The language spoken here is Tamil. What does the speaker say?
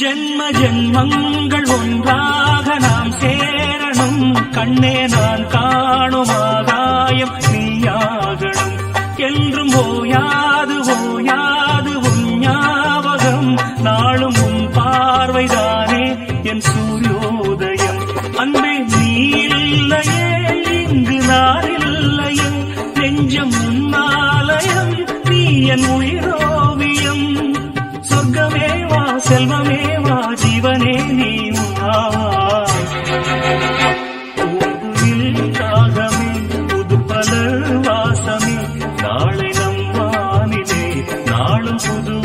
ஜென்ம ஜென்மங்கள் ஒன்றாக நாம் சேரணும். கண்ணே நான் காணும் ஆகாயம் நீயாகணும். என்றும் ஓயாது ஓயாது உன் ஞாபகம். நாளும் உன் பார்வைதானே என் சூரியோதயம். அன்பே நீ இல்லையே இங்கு நான் இல்லையே நெஞ்சம் உன்னாலயம் நீ என் உயிர். వా సెల్వమే వా జీవనే నీ ఉన్నావా ராகமே புது பலர் வாசமே நாளை நம் வானிலே நாளும் புது